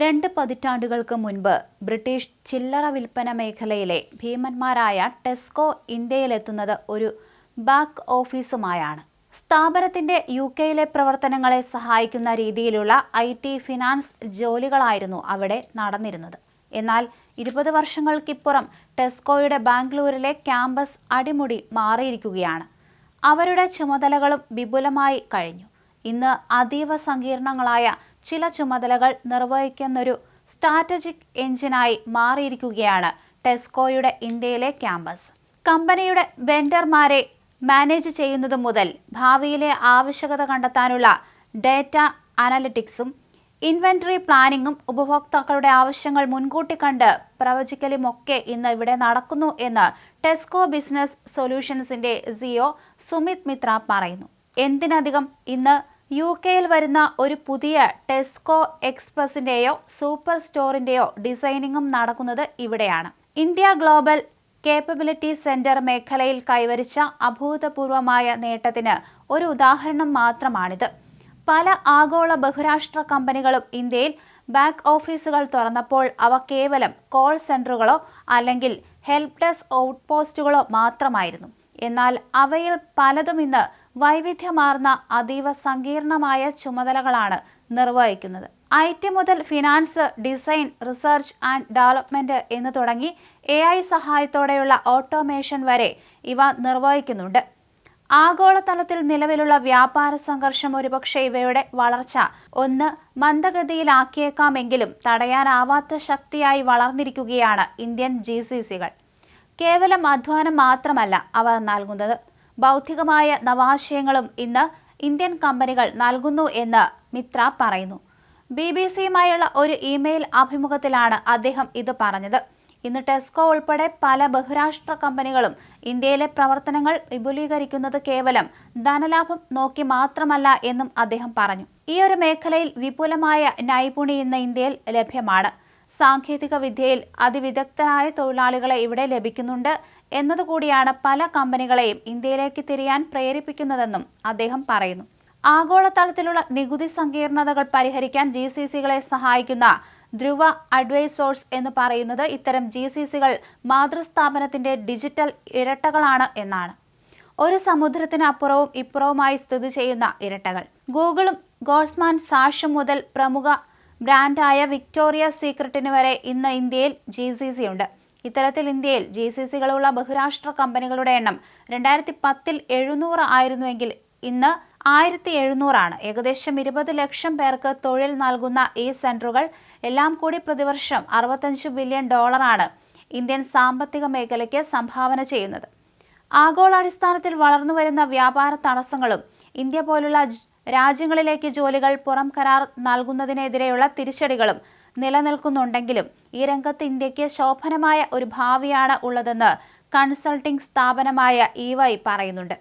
രണ്ട് പതിറ്റാണ്ടുകൾക്ക് മുൻപ് ബ്രിട്ടീഷ് ചില്ലറ വിൽപ്പന മേഖലയിലെ ഭീമന്മാരായ ടെസ്കോ ഇന്ത്യയിലെത്തുന്നത് ഒരു ബാക്ക് ഓഫീസുമായാണ്. സ്ഥാപനത്തിന്റെ യു കെയിലെ പ്രവർത്തനങ്ങളെ സഹായിക്കുന്ന രീതിയിലുള്ള ഐ ടി ഫിനാൻസ് ജോലികളായിരുന്നു അവിടെ നടന്നിരുന്നത്. എന്നാൽ ഇരുപത് വർഷങ്ങൾക്കിപ്പുറം ടെസ്കോയുടെ ബാംഗ്ലൂരിലെ ക്യാമ്പസ് അടിമുടി മാറിയിരിക്കുകയാണ്. അവരുടെ ചുമതലകളും വിപുലമായി കഴിഞ്ഞു. ഇന്ന് അതീവ സങ്കീർണങ്ങളായ ചില ചുമതലകൾ നിർവഹിക്കുന്നൊരു സ്ട്രാറ്റജിക് എഞ്ചിനായി മാറിയിരിക്കുകയാണ് ടെസ്കോയുടെ ഇന്ത്യയിലെ ക്യാമ്പസ്. കമ്പനിയുടെ വെണ്ടർമാരെ മാനേജ് ചെയ്യുന്നത് മുതൽ ഭാവിയിലെ ആവശ്യകത കണ്ടെത്താനുള്ള ഡേറ്റ അനലിറ്റിക്സും ഇൻവെന്ററി പ്ലാനിങ്ങും ഉപഭോക്താക്കളുടെ ആവശ്യങ്ങൾ മുൻകൂട്ടി കണ്ട് പ്രവചിക്കലുമൊക്കെ ഇന്ന് ഇവിടെ നടക്കുന്നു എന്ന് ടെസ്കോ ബിസിനസ് സൊല്യൂഷൻസിന്റെ സിഒ സുമിത് മിത്ര പറയുന്നു. എന്തിനധികം ഇന്ന് യു കെയിൽ വരുന്ന ഒരു പുതിയ ടെസ്കോ എക്സ്പ്രസിന്റെയോ സൂപ്പർ സ്റ്റോറിന്റെയോ ഡിസൈനിങ്ങും നടക്കുന്നത് ഇവിടെയാണ്. ഇന്ത്യ ഗ്ലോബൽ കേപ്പബിലിറ്റി സെന്റർ മേഖലയിൽ കൈവരിച്ച അഭൂതപൂർവമായ നേട്ടത്തിന് ഒരു ഉദാഹരണം മാത്രമാണിത്. പല ആഗോള ബഹുരാഷ്ട്ര കമ്പനികളും ഇന്ത്യയിൽ ബാക്ക് ഓഫീസുകൾ തുറന്നപ്പോൾ അവ കേവലം കോൾ സെന്ററുകളോ അല്ലെങ്കിൽ ഹെൽപ് ഡെസ്ക് ഔട്ട് പോസ്റ്റുകളോ മാത്രമായിരുന്നു. എന്നാൽ അവയിൽ പലതും ഇന്ന് വൈവിധ്യമാർന്ന അതീവ സങ്കീർണമായ ചുമതലകളാണ് നിർവഹിക്കുന്നത്. ഐ ടി മുതൽ finance design research and development എന്ന് തുടങ്ങി എ ഐ സഹായത്തോടെയുള്ള ഓട്ടോമേഷൻ വരെ ഇവ നിർവഹിക്കുന്നുണ്ട്. ആഗോളതലത്തിൽ നിലവിലുള്ള വ്യാപാര സംഘർഷം ഒരുപക്ഷെ ഇവയുടെ വളർച്ച ഒന്ന് മന്ദഗതിയിലാക്കിയേക്കാമെങ്കിലും തടയാനാവാത്ത ശക്തിയായി വളർന്നിരിക്കുകയാണ് ഇന്ത്യൻ ജി സി സികൾ. കേവലം അധ്വാനം മാത്രമല്ല അവർ നൽകുന്നത്. ബൗദ്ധികമായ നവാശയങ്ങളും ഇന്ന് ഇന്ത്യൻ കമ്പനികൾ നൽകുന്നു എന്ന് മിത്ര പറയുന്നു. ബി ബി സിയുമായുള്ള ഒരു ഇമെയിൽ അഭിമുഖത്തിലാണ് അദ്ദേഹം ഇത് പറഞ്ഞത്. ഇന്ന് ടെസ്കോ ഉൾപ്പെടെ പല ബഹുരാഷ്ട്ര കമ്പനികളും ഇന്ത്യയിലെ പ്രവർത്തനങ്ങൾ വിപുലീകരിക്കുന്നത് കേവലം ധനലാഭം നോക്കി മാത്രമല്ല എന്നും അദ്ദേഹം പറഞ്ഞു. ഈ ഒരു മേഖലയിൽ വിപുലമായ നൈപുണി ഇന്ന് ഇന്ത്യയിൽ ലഭ്യമാണ്. സാങ്കേതിക വിദ്യയിൽ അതിവിദഗ്ധരായ തൊഴിലാളികളെ ഇവിടെ ലഭിക്കുന്നുണ്ട് എന്നതുകൂടിയാണ് പല കമ്പനികളെയും ഇന്ത്യയിലേക്ക് തിരിയാൻ പ്രേരിപ്പിക്കുന്നതെന്നും അദ്ദേഹം പറയുന്നു. ആഗോളതലത്തിലുള്ള നികുതി സങ്കീർണതകൾ പരിഹരിക്കാൻ ജി സി സികളെ സഹായിക്കുന്ന ധ്രുവ അഡ്വൈസോഴ്സ് എന്ന് പറയുന്നത് ഇത്തരം ജി സി സികൾ മാതൃസ്ഥാപനത്തിന്റെ ഡിജിറ്റൽ ഇരട്ടകളാണ് എന്നാണ്. ഒരു സമുദ്രത്തിന് അപ്പുറവും ഇപ്പുറവുമായി സ്ഥിതി ചെയ്യുന്ന ഇരട്ടകൾ. ഗൂഗിളും ഗോൾസ്മാൻ സാഷും മുതൽ പ്രമുഖ ബ്രാൻഡായ വിക്ടോറിയ സീക്രട്ടിന് വരെ ഇന്ന് ഇന്ത്യയിൽ ജി സി സി ഉണ്ട്. ഇത്തരത്തിൽ ഇന്ത്യയിൽ ജി സി സികളുള്ള ബഹുരാഷ്ട്ര കമ്പനികളുടെ എണ്ണം രണ്ടായിരത്തി പത്തിൽ എഴുന്നൂറ് ആയിരുന്നുവെങ്കിൽ ഇന്ന് ആയിരത്തി എഴുന്നൂറാണ് ഏകദേശം ഇരുപത് ലക്ഷം പേർക്ക് തൊഴിൽ നൽകുന്ന ഈ സെന്ററുകൾ എല്ലാം കൂടി പ്രതിവർഷം അറുപത്തഞ്ച് ബില്യൺ ഡോളറാണ് ഇന്ത്യൻ സാമ്പത്തിക മേഖലയ്ക്ക് സംഭാവന ചെയ്യുന്നത്. ആഗോളാടിസ്ഥാനത്തിൽ വളർന്നു വരുന്ന വ്യാപാര തടസ്സങ്ങളും ഇന്ത്യ പോലുള്ള രാജ്യങ്ങളിലേക്ക് ജോലികൾ പുറം കരാർ നൽകുന്നതിനെതിരെയുള്ള തിരിച്ചടികളും നിലനിൽക്കുന്നുണ്ടെങ്കിലും ഈ രംഗത്ത് ഇന്ത്യയ്ക്ക് ശോഭനമായ ഒരു ഭാവിയാണ് ഉള്ളതെന്ന് കൺസൾട്ടിംഗ് സ്ഥാപനമായ ഇ പറയുന്നുണ്ട്.